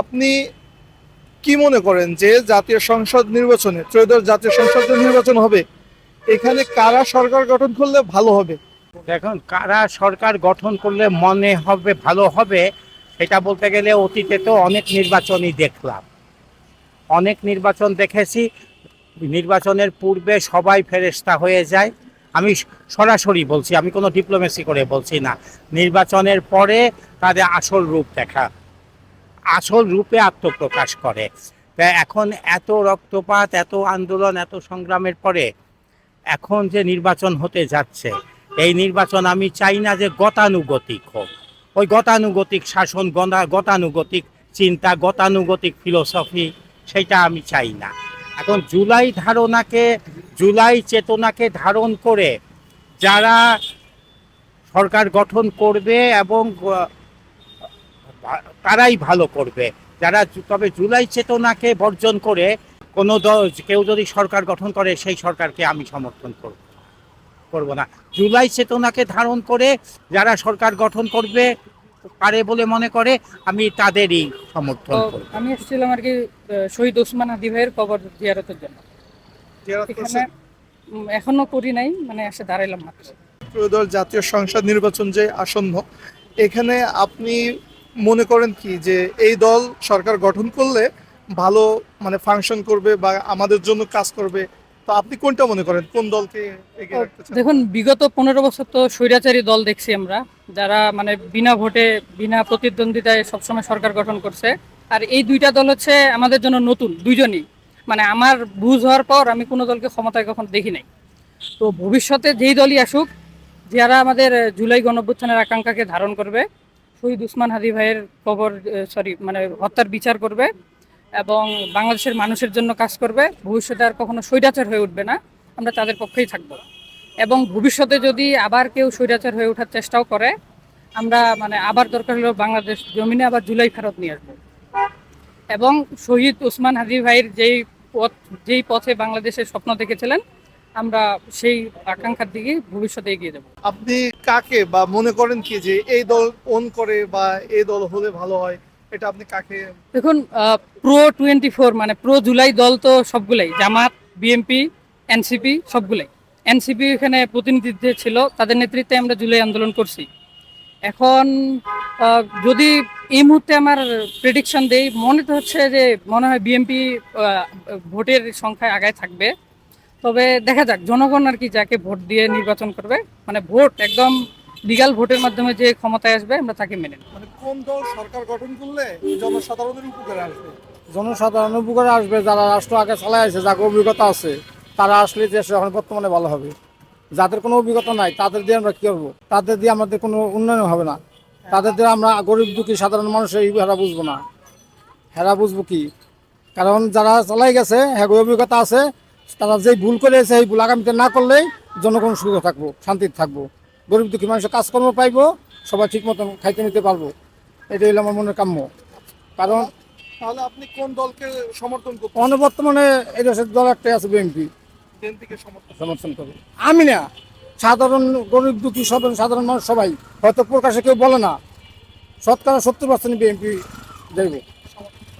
আপনি কি মনে করেন যে জাতীয় সংসদ নির্বাচনে, ত্রয়োদশ জাতীয় সংসদ নির্বাচন হবে, এখানে কারা সরকার গঠন করলে ভালো হবে? দেখুন, কারা সরকার গঠন করলে মনে হবে, ভালো হবে এটা বলতে গেলে অতীতে তো অনেক নির্বাচনই দেখলাম। অনেক নির্বাচন দেখেছি, নির্বাচনের পূর্বে সবাই ফেরেস্তা হয়ে যায়। আমি সরাসরি বলছি, আমি কোনো ডিপ্লোমেসি করে বলছি না। নির্বাচনের পরে তাদের আসল রূপ দেখা। আসল রূপে আত্মপ্রকাশ করে। তা এখন এত রক্তপাত, এত আন্দোলন, এত সংগ্রামের পরে এখন যে নির্বাচন হতে যাচ্ছে, এই নির্বাচন আমি চাই না যে গতানুগতিক হোক। ওই গতানুগতিক শাসন গতানুগতিক চিন্তা, গতানুগতিক ফিলোসফি, সেটা আমি চাই না। এখন জুলাই ধারণাকে, জুলাই চেতনাকে ধারণ করে যারা সরকার গঠন করবে এবং তারাই ভালো করবে। যারা তবে জুলাই চেতনাকে বর্জন করে কোনো দল কেউ যদি সরকার গঠন করে সেই সরকারকে আমি সমর্থন করব করব না। জুলাই চেতনাকে ধারণ করে যারা সরকার গঠন করবে পারে বলে মনে করে আমি তাদেরই সমর্থন করব। আমি এসেছিলাম আর কি শহীদ ওসমান হাদি ভাইয়ের কবর জিয়ারতের জন্য। এখানে করি নাই মানে এসে দাঁড়াইলাম মাত্র। ত্রয়োদশ জাতীয় সংসদ নির্বাচন যে আসন্ন এখানে আপনি মনে করেন কি যে এই দল সরকার গঠন করলে ভালো মানে ফাংশন করবে বা আমাদের জন্য কাজ করবে? তো আপনি কোনটা মনে করেন? কোন দলকে? দেখুন, বিগত পনেরো বছর তো স্বৈরাচারী দল দেখছি আমরা, যারা মানে বিনা ভোটে, বিনা প্রতিদ্বন্দ্বিতায় সবসময় সরকার গঠন করছে। আর এই দুইটা দল হচ্ছে আমাদের জন্য নতুন, দুইজনই। মানে আমার বুঝ হওয়ার পর আমি কোনো দলকে ক্ষমতায় কখন দেখি নাই। তো ভবিষ্যতে যেই দলই আসুক, যারা আমাদের জুলাই গণঅভ্যুত্থানের আকাঙ্ক্ষাকে ধারণ করবে শহীদ উসমান হাদি ভাইয়ের কবর সরি মানে হত্যার বিচার করবে এবং বাংলাদেশের মানুষের জন্য কাজ করবে। ভবিষ্যতে আর কখনো স্বৈরাচার হয়ে উঠবে না। আমরা তাদের পক্ষেই থাকব। এবং ভবিষ্যতে যদি আবার কেউ স্বৈরাচার হয়ে ওঠার চেষ্টাও করে, আমরা মানে আবার দরকার হলেও বাংলাদেশ জমিনে আবার জুলাই ফেরত নিয়ে আসব। এবং শহীদ ওসমান হাদি ভাইয়ের যেই পথ, যেই পথে বাংলাদেশের স্বপ্ন দেখেছিলেন আমরা সেই আকাঙ্ক্ষার দিকে ভবিষ্যতে এগিয়ে যাব। আপনি কাকে বা মনে করেন কি যে এই দল ওন করে বা এই দল হলে ভালো হয়? এটা আপনি কাকে দেখুন প্রো টোয়েন্টি ফোর মানে প্রো জুলাই দল তো সবগুলাই জামাত বিএমপি এনসিপি সবগুলাই। এনসিপি এখানে প্রতিনিধিত্ব ছিল তাদের নেতৃত্বে আমরা জুলাই আন্দোলন করছি। এখন যদি এই মুহূর্তে আমার প্রেডিকশন দেই মনে তো হচ্ছে যে মনে হয় বিএমপি ভোটের সংখ্যায় আগায় থাকবে। তবে দেখা যাক জনগণ আর কি যাকে ভোট দিয়ে নির্বাচন করবে মানে ভোট একদম লিগাল ভোটের মাধ্যমে যে ক্ষমতায় আসবে আমরা তাকে মেনে মানে কোন দল সরকার গঠন করলে জনসাধারণের উপকারে আসবে? জনসাধারণ উপকারে আসবে যারা রাষ্ট্র আগে চালাই আছে যাকে অভিজ্ঞতা আছে তারা আসলে দেশে এখন বর্তমানে ভালো হবে। যাদের কোনো অভিজ্ঞতা নাই তাদের দিয়ে আমরা কি করব? তাদের দিয়ে আমাদের কোনো উন্নয়ন হবে না। তাদের দিয়ে আমরা গরিব দুঃখী সাধারণ মানুষের এই হেরা বুঝব না। হেরা বুঝব কি? কারণ যারা চালাই গেছে হ্যাঁ অভিজ্ঞতা আছে তারা যেই ভুল করে এসে এই ভুল আগামীতে না করলেই জনগণ সুখে থাকব শান্তিতে থাকব। গরিব দুঃখী মানুষের কাজকর্ম পাইবো সবাই ঠিক মতন খাইতে নিতে পারব। এটাই হলো আমার মনের কাম্য। কারণ তাহলে আপনি কোন দলকে সমর্থন করতে অন বর্তমানে এই দেশের দল একটাই আছে বিএনপি। সমর্থন সমর্থন করে আমি না সাধারণ গরিব দুঃখী সাধারণ সাধারণ মানুষ সবাই হয়তো প্রকাশে কেউ বলে না শতকরা সত্তর পার্সেন্ট বিএনপি দেব।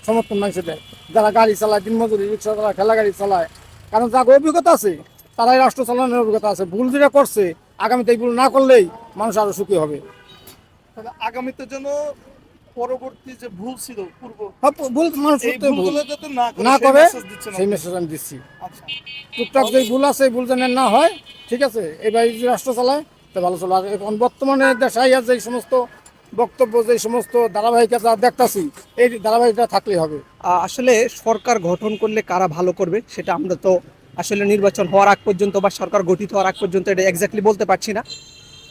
সমর্থন মানুষের দেয়। যারা গাড়ি চালায় দিনমজুরি রিক্সা চালায় ঠেলা গাড়ি চালায় কারণ যাকে অভিজ্ঞতা আছে তারাই রাষ্ট্র চালানোর অভিজ্ঞতা আছে। ভুল যেটা করছে আগামীতে এই ভুল না করলেই মানুষ আরও সুখী হবে। তাহলে আগামীতে যেন পরবর্তী যে ভুল ছিল পূর্ব ভুল মানুষ করতে ভুল। না করে সেই করে message দিচ্ছেন সেই আপনি। মেসেজ আমি দিচ্ছি। আচ্ছা। টুকটাক যে ভুল আছে ভুল যেন না হয় ঠিক আছে? এবার রাষ্ট্র চালায় তো ভালো চলে। আর এখন বর্তমানে দেশে যে সমস্ত বক্তব্য যে সমস্ত ধারাবাহিকতা দেখতাছি, এই ধারাবাহিকতা থাকলেই হবে। আসলে সরকার গঠন করলে কারা ভালো করবে, সেটা আমরা তো আসলে নির্বাচন হওয়ার আগ পর্যন্ত বা সরকার গঠিত হওয়ার আগ পর্যন্ত এটা এক্স্যাক্টলি বলতে পারছি না।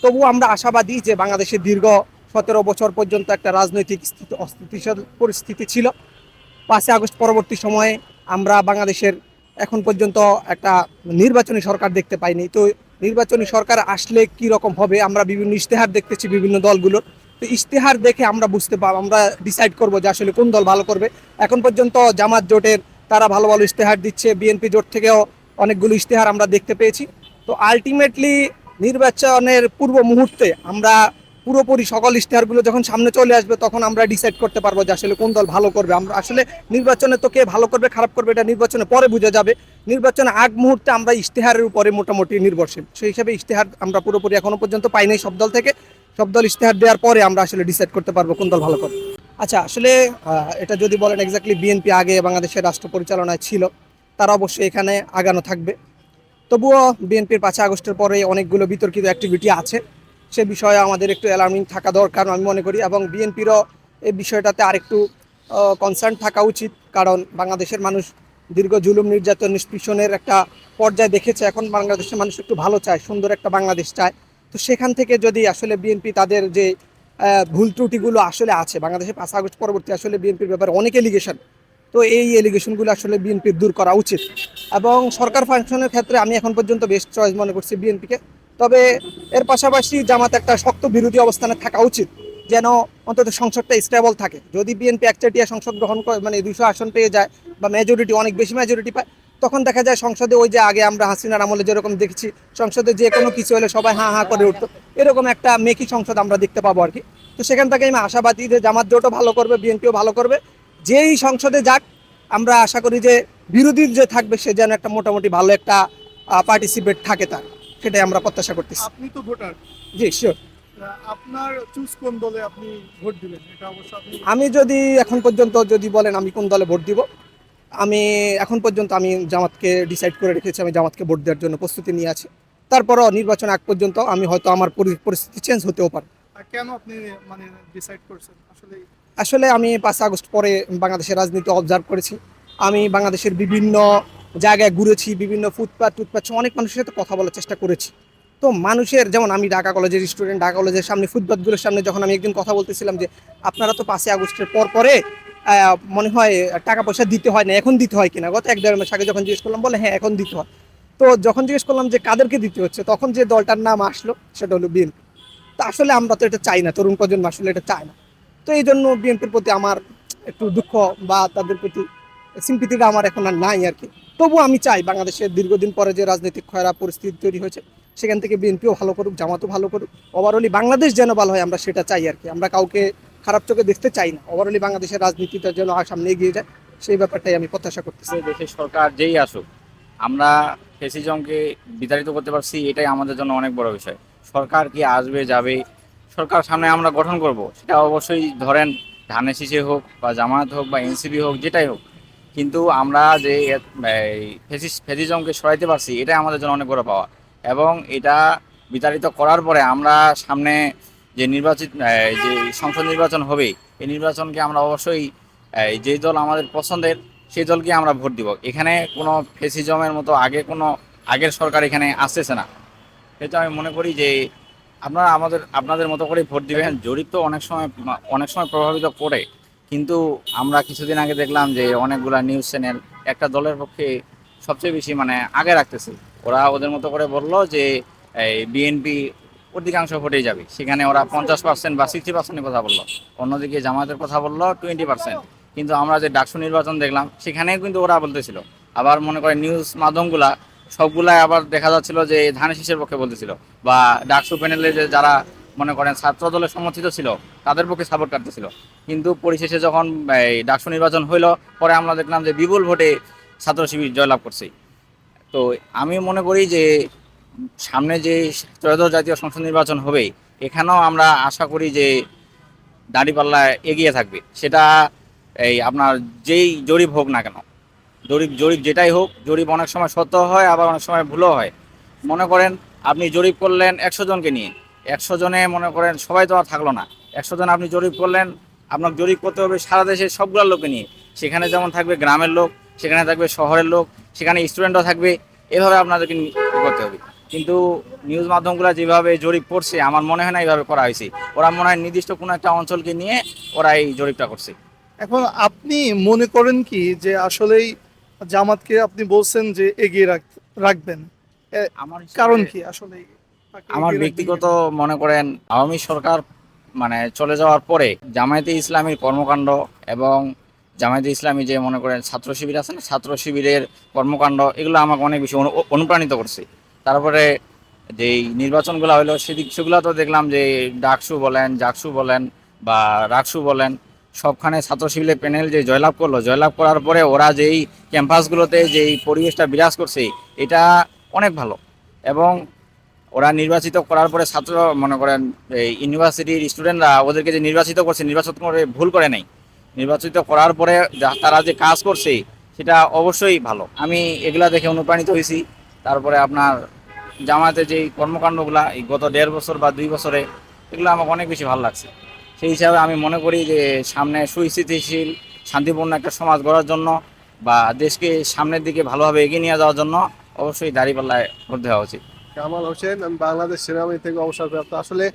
তবু আমরা আশাবাদী যে বাংলাদেশে দীর্ঘ সতেরো বছর পর্যন্ত একটা রাজনৈতিক স্থিতি, অস্থিতিশীল পরিস্থিতি ছিল। পাঁচই আগস্ট পরবর্তী সময়ে আমরা বাংলাদেশের এখন পর্যন্ত একটা নির্বাচনী সরকার দেখতে পাইনি। তো নির্বাচনী সরকার আসলে কি রকম হবে আমরা বিভিন্ন ইশতেহার দেখতেছি বিভিন্ন দলগুলোর। তো ইশতেহার দেখে আমরা বুঝতে পার আমরা ডিসাইড করব যে আসলে কোন দল ভালো করবে। এখন পর্যন্ত জামাত জোটের তারা ভালো ভালো ইশতেহার দিচ্ছে বিএনপি জোট থেকেও অনেকগুলো ইশতেহার আমরা দেখতে পেয়েছি। তো আলটিমেটলি নির্বাচনের পূর্ব মুহূর্তে আমরা পুরোপুরি সকল ইশতেহারগুলো যখন সামনে চলে আসবে, তখন আমরা ডিসাইড করতে পারব যে আসলে কোন দল ভালো করবে। আমরা আসলে নির্বাচনে তো কে ভালো করবে, খারাপ করবে, এটা নির্বাচনে পরে বোঝা যাবে। নির্বাচনে আগ মুহূর্তে আমরা ইশতেহারের উপরে মোটামুটি নির্ভরশীল। সেই হিসাবে ইশতেহার আমরা পুরোপুরি এখনও পর্যন্ত পাই নাই সব দল থেকে। সব দল ইশতেহার দেওয়ার পরে আমরা আসলে ডিসাইড করতে পারব কোন দল ভালো করবে। আচ্ছা আসলে এটা যদি বলেন এক্স্যাক্টলি বিএনপি আগে বাংলাদেশের রাষ্ট্র পরিচালনায় ছিল, তারা অবশ্যই এখানে আগানো থাকবে। তবুও বিএনপির পাঁচই আগস্টের পরে অনেকগুলো বিতর্কিত অ্যাক্টিভিটি আছে। সে বিষয়ে আমাদের একটু অ্যালার্মিং থাকা দরকার, আমি মনে করি, এবং বিএনপিরও এই বিষয়টাতে আরেকটু কনসার্ন থাকা উচিত। কারণ বাংলাদেশের মানুষ দীর্ঘ জুলুম, নির্যাতন নিষ্পৃষণের একটা পর্যায়ে দেখেছে। এখন বাংলাদেশের মানুষ একটু ভালো চায়, সুন্দর একটা বাংলাদেশ চায়। তো সেখান থেকে যদি আসলে বিএনপি তাদের যে ভুল ত্রুটিগুলো আসলে আছে, বাংলাদেশে পাঁচ আগস্ট পরবর্তী আসলে বিএনপির ব্যাপারে অনেক এলিগেশন তো এই এলিগেশনগুলো আসলে বিএনপির দূর করা উচিত। এবং সরকার ফাংশনের ক্ষেত্রে আমি এখন পর্যন্ত বেস্ট চয়েস মনে করছি বিএনপিকে, তবে এর পাশাপাশি জামাত একটা শক্ত বিরোধী অবস্থানে থাকা উচিত, যেন অন্তত সংসদটা স্টেবল থাকে। যদি বিএনপি একচাটিয়া সংসদ গ্রহণ করে মানে দুশো আসন পেয়ে যায়, বা মেজরিটি অনেক বেশি মেজরিটি পায় তখন দেখা যায় সংসদে ওই যে আগে আমরা হাসিনার আমলে যেরকম দেখেছি সংসদে যে কোনো কিছু হলে সবাই হাঁ হাঁ করে উঠতো। এরকম একটা মেকি সংসদ আমরা দেখতে পাবো আর কি। তো সেখান থেকে আমি আশাবাদী যে জামাত জোটও ভালো করবে বিএনপিও ভালো করবে। যেই সংসদে যাক আমরা আশা করি যে বিরোধী যে থাকবে সে যেন একটা মোটামুটি ভালো একটা পার্টিসিপেট থাকে তার। সেটাই আমরা প্রত্যাশা করতেছি। আপনি তো ভোটার। জি শিওর আপনার চুজ কোন দলে আপনি ভোট দিবেন? এটা অবশ্য আমি যদি এখন পর্যন্ত যদি বলেন আমি কোন দলে ভোট দিব আমি এখন পর্যন্ত আমি জামাতকে ডিসাইড করে রেখেছি আমি জামাতকে ভোট দেওয়ার জন্য প্রস্তুতি নিয়ে আছি। তারপরও নির্বাচন আগ পর্যন্ত আমি হয়তো আমার পরিস্থিতি চেঞ্জ হতেও পারে। কেন আপনি মানে ডিসাইড করছেন? আসলে আসলে আমি পাঁচ আগস্ট পরে বাংলাদেশের রাজনীতি অবজার্ভ করেছি। আমি বাংলাদেশের বিভিন্ন জায়গায় ঘুরেছি বিভিন্ন ফুটপাথ টুটপাথ অনেক মানুষের সাথে কথা বলার চেষ্টা করেছি। তো মানুষের যেমন আমি ঢাকা কলেজের স্টুডেন্ট ঢাকা কলেজের সামনে ফুটপাথগুলোর সামনে যখন আমি একদিন কথা বলতেছিলাম যে আপনারা তো পাঁচই আগস্টের পর পরে মনে হয় টাকা পয়সা দিতে হয় না, এখন দিতে হয় কিনা? গত এক দেড় মাস আগে যখন জিজ্ঞেস করলাম, বলে হ্যাঁ এখন দিতে হয়। তো যখন জিজ্ঞেস করলাম যে কাদেরকে দিতে হচ্ছে, তখন যে দলটার নাম আসলো, সেটা হলো বিএনপি। তো আসলে আমরা তো এটা চাই না, তরুণ প্রজন্ম আসলে এটা চায় না। তো এই জন্য বিএনপির প্রতি আমার একটু দুঃখ বা তাদের প্রতি সিম্পিতিটা আমার এখন আর নাই আর কি। তবু আমি চাই বাংলাদেশের দীর্ঘদিন পরে যে রাজনৈতিক খয়রা পরিস্থিতি তৈরি হয়েছে, সেখান থেকে বিএনপিও ভালো করুক, জামাতও ভালো করুক। ওভারঅলি বাংলাদেশ যেন ভালো হয়, আমরা সেটা চাই আর কি। আমরা কাউকে খারাপ চোখে দেখতে চাই না। ওভারঅলি বাংলাদেশের রাজনীতিটা যেন সামনে এগিয়ে যায়, সেই ব্যাপারটাই আমি প্রত্যাশা করতেছি। দেশের সরকার যেই আসুক, আমরা ফেসিজমকে বিতাড়িত করতে পারছি, এটাই আমাদের জন্য অনেক বড় বিষয়। সরকার কি আসবে, যাবে, সরকার সামনে আমরা গঠন করব, সেটা অবশ্যই ধরেন ধানের শীষে হোক বা জামায়াত হোক বা এনসিপি হোক, যেটাই হোক। কিন্তু আমরা যে ফেসিস, ফেসিজমকে সরাইতে পারছি, এটাই আমাদের জন্য অনেক বড় পাওয়া। এবং এটা বিতাড়িত করার পরে আমরা সামনে যে নির্বাচিত যে সংসদ নির্বাচন হবে, এই নির্বাচনকে আমরা অবশ্যই যেই দল আমাদের পছন্দের সেই দলকে আমরা ভোট দিব। এখানে কোনো ফেসিজমের মতো আগে কোনো, আগের সরকার এখানে আসতেছে না। এটা আমি মনে করি যে আপনারা আমাদের, আপনাদের মতো করে ভোট দিবেন। জরিপ তো অনেক সময় অনেক সময় প্রভাবিত করে। কিন্তু আমরা কিছুদিন আগে দেখলাম যে অনেকগুলা নিউজ চ্যানেল একটা দলের পক্ষে সবচেয়ে বেশি মানে আগে রাখতেছে। ওরা ওদের মতো করে বলল যে বিএনপি অধিকাংশ ভোটেই যাবে। সেখানে ওরা পঞ্চাশ পার্সেন্ট বা সিক্সটি পার্সেন্টের কথা বলল। অন্যদিকে জামায়াতের কথা বলল টোয়েন্টি পার্সেন্ট কিন্তু আমরা যে ডাকসু নির্বাচন দেখলাম সেখানে কিন্তু ওরা বলতেছিল। আবার মনে করে নিউজ মাধ্যমগুলা, সবগুলাই আবার দেখা যাচ্ছিল যে ধানের শীষের পক্ষে বলতেছিল। বা ডাকসু প্যানেলে যে যারা মনে করেন ছাত্র দলের সমর্থিত ছিল, তাদের পক্ষে সাপোর্ট করতেছিল। কিন্তু পরিশেষে যখন এই ডাকসু নির্বাচন হইল, পরে আমরা দেখলাম যে বিপুল ভোটে ছাত্র শিবির জয়লাভ করছে। তো আমি মনে করি যে সামনে যে ত্রয়োদশ জাতীয় সংসদ নির্বাচন হবে, এখানেও আমরা আশা করি যে দাঁড়িপাল্লা এগিয়ে থাকবে। সেটা এই আপনার যেই জরিপ হোক না কেন, জরিপ জরিপ যেটাই হোক, জরিপ অনেক সময় সত্য হয়, আবার অনেক সময় ভুলও হয়। মনে করেন আপনি জরিপ করলেন একশো জনকে নিয়ে, একশো জনে মনে করেন সবাই তো আর থাকল না, একশো জন আপনি জরিপ করলেন আপনার জরিপ করতে হবে সারা দেশের সবগুলো লোককে নিয়ে। সেখানে যেমন থাকবে গ্রামের লোক, সেখানে থাকবে শহরের লোক, সেখানে স্টুডেন্টও থাকবে, এভাবে আপনাদেরকে করতে হবে। কিন্তু নিউজ মাধ্যমগুলো যেভাবে জরিপ করছে আমার মনে হয় না এইভাবে করা হয়েছে। ওরা মনে হয় নির্দিষ্ট কোনো একটা অঞ্চলকে নিয়ে ওরা এই জরিপটা করছে। এখন আপনি মনে করেন কি যে আসলেই জামাতকে আপনি বলছেন যে এগিয়ে রাখবেন? আমার কারণ কি আসলে আমার ব্যক্তিগত মনে করেন আওয়ামী সরকার মানে চলে যাওয়ার পরে জামায়াতে ইসলামীর কর্মকাণ্ড এবং জামায়াতে ইসলামী যে মনে করেন ছাত্র শিবির আছে না ছাত্র শিবিরের কর্মকাণ্ড এগুলো আমাকে অনেক বেশি অনু- অনুপ্রাণিত করছে। তারপরে যেই নির্বাচনগুলো হলো সেদিক সেগুলো তো দেখলাম যে ডাকসু বলেন, জাকসু বলেন বা রাকসু বলেন, সবখানে ছাত্র শিবিরের প্যানেল যে জয়লাভ করল, জয়লাভ করার পরে ওরা যেই ক্যাম্পাসগুলোতে যেই পরিবেশটা বিরাজ করছে, এটা অনেক ভালো। এবং ওরা নির্বাচিত করার পরে ছাত্র মনে করেন এই ইউনিভার্সিটির স্টুডেন্টরা ওদেরকে যে নির্বাচিত করছে, নির্বাচিত করে ভুল করে নাই। নির্বাচিত করার পরে তারা যে কাজ করছে, সেটা অবশ্যই ভালো। আমি এগুলা দেখে অনুপ্রাণিত হয়েছি। তারপরে আপনার জামাতে যে কর্মকাণ্ডগুলো, এই গত দেড় বছর বা দুই বছরে, এগুলো আমাকে অনেক বেশি ভালো লাগছে। সেই হিসাবে আমি মনে করি যে সামনে সুস্থিতিশীল, শান্তিপূর্ণ একটা সমাজ গড়ার জন্য বা দেশকে সামনের দিকে ভালোভাবে এগিয়ে নিয়ে যাওয়ার জন্য অবশ্যই দাঁড়িপাল্লায় ভোট দেওয়া উচিত। কামাল হোসেন, আমি বাংলাদেশ সেনাবাহিনী থেকে অবসরপ্রাপ্ত। আসলে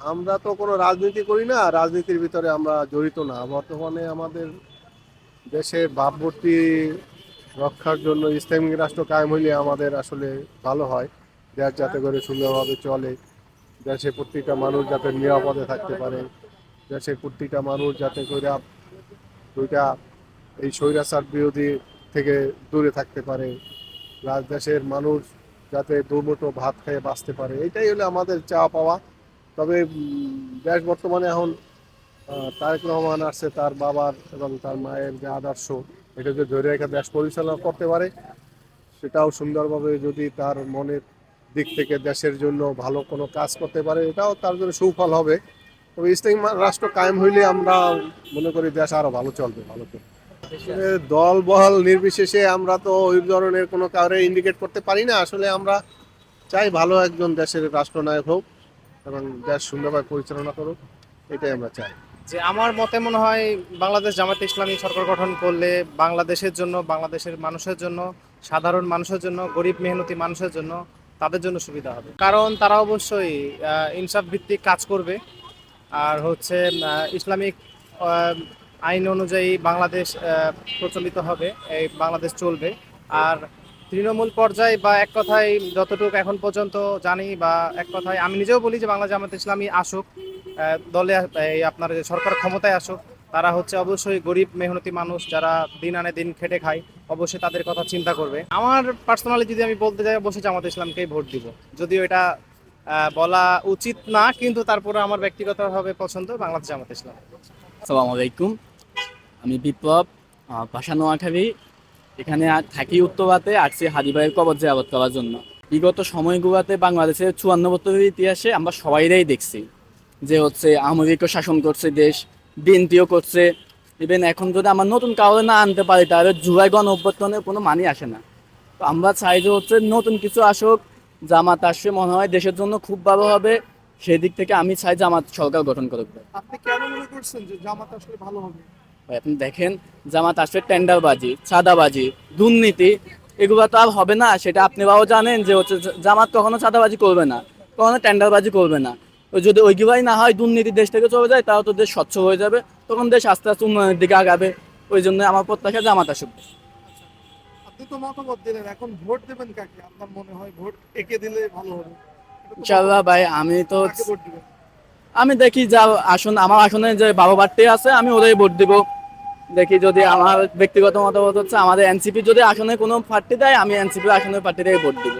আমরা তো কোনো রাজনীতি করি না, রাজনীতির ভিতরে আমরা জড়িত না। বর্তমানে আমাদের দেশের ভাবমূর্তি রক্ষার জন্য ইসলামিক রাষ্ট্র কায়েম হইলে আমাদের আসলে ভালো হয়। দেশ যাতে করে সুন্দরভাবে চলে, দেশে প্রত্যেকটা মানুষ যাতে নিরাপদে থাকতে পারে দেশের প্রত্যেকটা মানুষ যাতে করে দুইটা এই স্বৈরাচার বিরোধী থেকে দূরে থাকতে পারে দেশের মানুষ যাতে দুমুঠো ভাত খেয়ে বাঁচতে পারে। এটাই হলো আমাদের চাওয়া পাওয়া। তবে দেশ বর্তমানে এখন তারেক রহমান আসছে তার বাবার এবং তার মায়ের যে আদর্শ এটা যদি ধরে রেখে দেশ পরিচালনা করতে পারে, সেটাও সুন্দরভাবে যদি তার মনের দিক থেকে দেশের জন্য ভালো কোনো কাজ করতে পারে, এটাও তার জন্য সুফল হবে। তবে ইসলামিক রাষ্ট্র কায়েম হইলে আমরা মনে করি দেশ আরও ভালো চলবে ভালো চলবে। দল বহল নির্বিশেষে আমরা তো ওই ধরনের কোনো কাউরে ইন্ডিকেট করতে পারি না। আসলে আমরা চাই ভালো একজন দেশের রাষ্ট্রনায়ক হোক এবং দেশ সুন্দরভাবে পরিচালনা করুক, এটাই আমরা চাই। যে আমার মতে মনে হয় বাংলাদেশ জামাত ইসলামী সরকার গঠন করলে বাংলাদেশের জন্য, বাংলাদেশের মানুষের জন্য, সাধারণ মানুষের জন্য, গরিব মেহনতি মানুষের জন্য তাদের জন্য সুবিধা হবে। কারণ তারা অবশ্যই ইনসাফ ভিত্তিক কাজ করবে। আর হচ্ছে ইসলামিক আইন অনুযায়ী বাংলাদেশ প্রচলিত হবে, এই বাংলাদেশ চলবে। আর তৃণমূল পর্যায়ে বা এক কথায় যতটুকু এখন পর্যন্ত জানি বা এক কথায় আমি নিজেও বলি যে বাংলা জামাত ইসলামী আসুক দলে, এই আপনার যে সরকার ক্ষমতায় আসুক, তারা হচ্ছে অবশ্যই গরিব মেহনতি মানুষ যারা দিন আনে দিন খেটে খায়, অবশ্যই তাদের কথা চিন্তা করবে। আমার পার্সোনালি যদি আমি বলতে যাই, অবশ্যই জামাত ইসলামকেই ভোট দিব। যদিও এটা বলা উচিত না, কিন্তু তারপরে আমার ব্যক্তিগতভাবে পছন্দ বাংলাদেশ জামাত ইসলাম। আসসালামু আলাইকুম। আমি বিপ্লব ভাষা নোয়াখালী এখানে থাকি উত্তরাতে আসছি হাদিবাইয়ের কবর জিয়ারত করার জন্য। বিগত সময়গুলোতে বাংলাদেশের চুয়ান্ন বছরের ইতিহাসে আমরা সবাইরাই দেখছি যে হচ্ছে আমেরিকা শাসন করছে দেশ, বিএনপিও করছে। ইভেন এখন যদি আমরা নতুন কাউরে না আনতে পারি, তাহলে জুলাই গণ অভ্যর্থনের কোনো মানি আসে না। তো আমরা চাই যে হচ্ছে নতুন কিছু আসুক, জামাত আসবে মনে হয় দেশের জন্য খুব ভালো হবে। সেই দিক থেকে আমি চাই জামাত সরকার গঠন করুক। আপনি কেন মনে করছেন যে জামাত আসলে ভালো হবে? ভাই, আপনি দেখেন জামাত আসবে টেন্ডারবাজি চাঁদাবাজি দুর্নীতি এগুলো তো আর হবে না সেটা আপনিরাও জানেন যে হচ্ছে জামাত কখনো চাঁদাবাজি করবে না কখনো টেন্ডারবাজি করবে না। যদি ওইগুলাই না হয় দুর্নীতি দেশ থেকে চলে যায় তাহলে তো দেশ স্বচ্ছ হয়ে যাবে তখন দেশ আস্তে আস্তে উন্নয়নের দিকে আগাবে ওই জন্য আমার প্রত্যাশা জামাত আসুক। আপনি তো মতামত দিলেন এখন ভোট দেবেন কাকে? আপনার মনে হয় ভোট একে দিলে ভালো হবে। ইনশাল্লাহ ভাই আমি তো আমি দেখি যা আসন আমার আসনে যে বাবা বাড়তে আছে আমি ওরাই ভোট দিব। দেখি যদি আমার ব্যক্তিগত মতামত হচ্ছে, আমাদের এনসিপি যদি আসনে কোনো পার্টি দেয়, আমি এনসিপি আসনের থেকে ভোট দিব।